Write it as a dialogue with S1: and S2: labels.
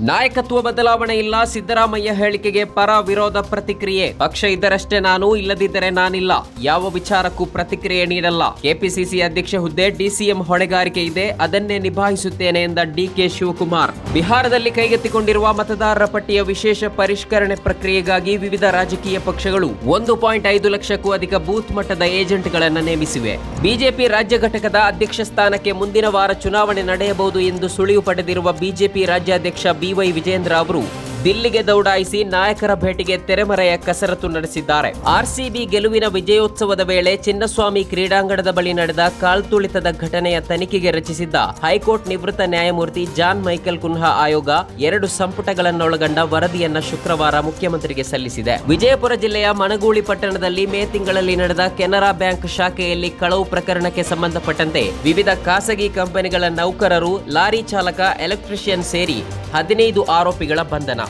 S1: ನಾಯಕತ್ವ ಬದಲಾವಣೆ ಇಲ್ಲ, ಸಿದ್ದರಾಮಯ್ಯ ಹೇಳಿಕೆಗೆ ಪರ ವಿರೋಧ ಪ್ರತಿಕ್ರಿಯೆ. ಪಕ್ಷ ಇದ್ದರಷ್ಟೇ ನಾನು, ಇಲ್ಲದಿದ್ದರೆ ನಾನಿಲ್ಲ. ಯಾವ ವಿಚಾರಕ್ಕೂ ಪ್ರತಿಕ್ರಿಯೆ ನೀಡಲ್ಲ. ಕೆಪಿಸಿಸಿ ಅಧ್ಯಕ್ಷ ಹುದ್ದೆ ಡಿಸಿಎಂ ಹೊಣೆಗಾರಿಕೆ ಇದೆ, ಅದನ್ನೇ ನಿಭಾಯಿಸುತ್ತೇನೆ ಎಂದ ಡಿಕೆ ಶಿವಕುಮಾರ್. ಬಿಹಾರದಲ್ಲಿ ಕೈಗೆತ್ತಿಕೊಂಡಿರುವ ಮತದಾರರ ಪಟ್ಟಿಯ ವಿಶೇಷ ಪರಿಷ್ಕರಣೆ ಪ್ರಕ್ರಿಯೆಗಾಗಿ ವಿವಿಧ ರಾಜಕೀಯ ಪಕ್ಷಗಳು ಒಂದು ಪಾಯಿಂಟ್ ಐದು ಲಕ್ಷಕ್ಕೂ ಅಧಿಕ ಬೂತ್ ಮಟ್ಟದ ಏಜೆಂಟ್ಗಳನ್ನು ನೇಮಿಸಿವೆ. ಬಿಜೆಪಿ ರಾಜ್ಯ ಘಟಕದ ಅಧ್ಯಕ್ಷ ಸ್ಥಾನಕ್ಕೆ ಮುಂದಿನ ವಾರ ಚುನಾವಣೆ ನಡೆಯಬಹುದು ಎಂದು ಸುಳಿವು ಪಡೆದಿರುವ ಬಿಜೆಪಿ ರಾಜ್ಯಾಧ್ಯಕ್ಷ ಬಿವೈ ವಿಜೇಂದ್ರ ಅವರು ದಿಲ್ಲಿಗೆ ದೌಡಾಯಿಸಿ ನಾಯಕರ ಭೇಟಿಗೆ ತೆರೆಮರೆಯ ಕಸರತ್ತು ನಡೆಸಿದ್ದಾರೆ. ಆರ್ಸಿಬಿ ಗೆಲುವಿನ ವಿಜಯೋತ್ಸವದ ವೇಳೆ ಚಿನ್ನಸ್ವಾಮಿ ಕ್ರೀಡಾಂಗಣದ ಬಳಿ ನಡೆದ ಕಾಲ್ತುಳಿತದ ಘಟನೆಯ ತನಿಖೆಗೆ ರಚಿಸಿದ್ದ ಹೈಕೋರ್ಟ್ ನಿವೃತ್ತ ನ್ಯಾಯಮೂರ್ತಿ ಜಾನ್ ಮೈಕೆಲ್ ಕುನ್ಹಾ ಆಯೋಗ ಎರಡು ಸಂಪುಟಗಳನ್ನೊಳಗೊಂಡ ವರದಿಯನ್ನ ಶುಕ್ರವಾರ ಮುಖ್ಯಮಂತ್ರಿಗೆ ಸಲ್ಲಿಸಿದೆ. ವಿಜಯಪುರ ಜಿಲ್ಲೆಯ ಮನಗೂಳಿ ಪಟ್ಟಣದಲ್ಲಿ ಮೇ ತಿಂಗಳಲ್ಲಿ ನಡೆದ ಕೆನರಾ ಬ್ಯಾಂಕ್ ಶಾಖೆಯಲ್ಲಿ ಕಳವು ಪ್ರಕರಣಕ್ಕೆ ಸಂಬಂಧಪಟ್ಟಂತೆ ವಿವಿಧ ಖಾಸಗಿ ಕಂಪನಿಗಳ ನೌಕರರು, ಲಾರಿ ಚಾಲಕ, ಎಲೆಕ್ಟ್ರಿಷಿಯನ್ ಸೇರಿ ಹದಿನೈದು ಆರೋಪಿಗಳ ಬಂಧನ.